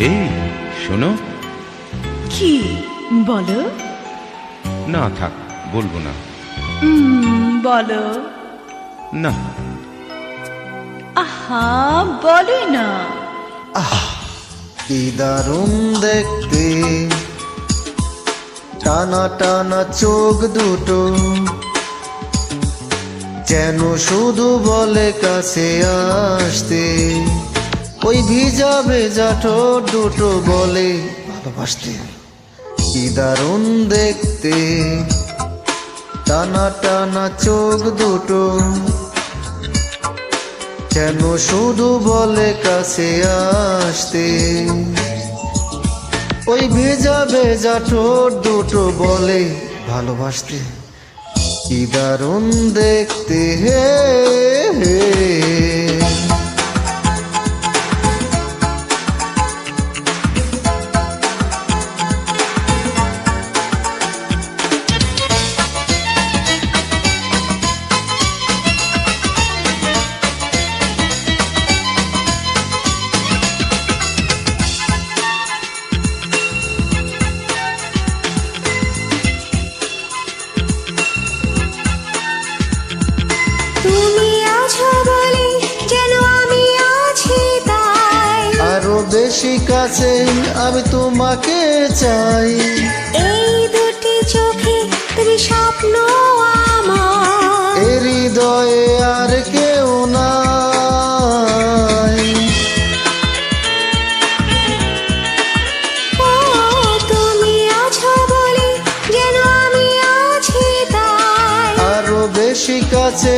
এই শোনো। কি? বলো। না থাক বলব না। বলো। না। আহা বলে না। কি দারুণ দেখতে। টানা টানা চোখ দুটো। যেন শুধু বলে কাছে আসতে। ওই ভিজা ভেজা ঠোঁট দুটো বলে ভালোবাসতে। কি দারুণ দেখতে। টানা টানা চোখ দুটো। কেন শুধু বলে কাছে আসতে? ওই ভেজা ভেজা ঠোঁট দুটো বলে ভালোবাসতে। কি দারুণ দেখতে। হে হে। বেশি কাছে আমি তোমাকে চাই। এই দুটি চোখে তুমি স্বপ্ন আমার। এ হৃদয়ে আর কেউ বেশি কাছে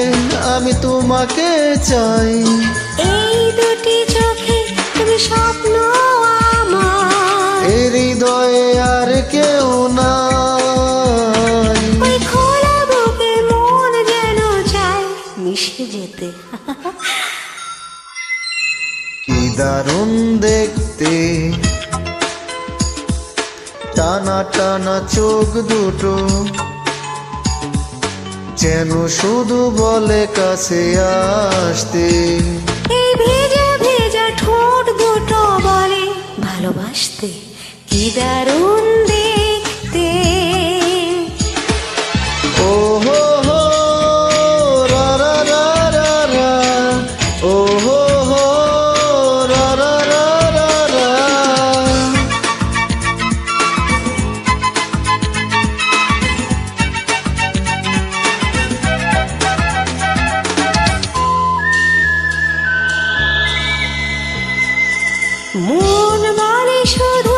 আমি তোমাকে চাই। দারুণ দেখতে। টানা টানা চোখ দুটো। যেন শুধু বলে কাছে আসতে। ভেজা ভেজা ঠোঁট দুটো বলে ভালোবাসতে। কি দারুণ দেখতে। মন মানে শুধু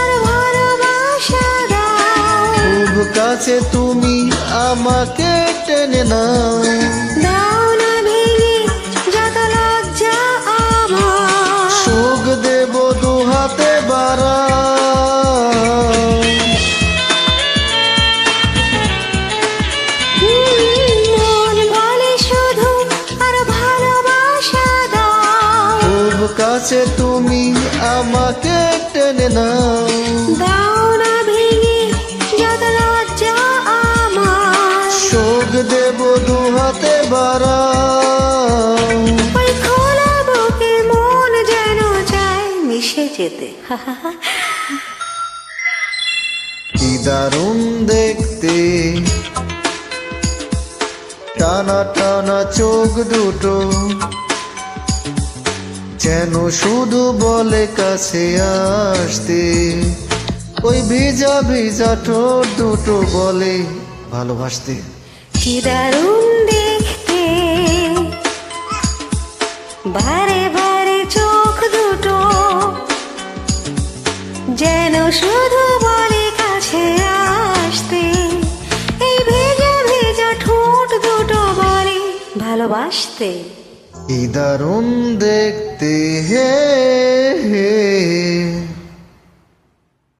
আর ভালোবাসা দাও। খুব কাছে তুমি আমাকে টেনে নাও। দাও না ভেঙে যত লজ্জা আমার। সুখ দেব কাছে তুমি আমাকে টেনে নাও। দাও না ভেঙে যত লজ্জা আমার। সুখ দেব দু হাতে বাড়া ওই খোলা বুকে মন যেন চায় মিশে যেতে। কি দারুণ দেখতে। টানা টানা চোখ দুটো। যেন শুধু বলে কাছে আসতে? ওই ভিজা ভিজা ঠোঁট দুটো বলে ভালোবাসতে। কি দারুণ দেখতে। বারে বারে চোখ দুটো যেন শুধু বলে কাছে আসতে। এই ভেজা ভেজা ঠোঁট দুটো বলে ভালোবাসতে। কি দারুণ দেখতে হে হে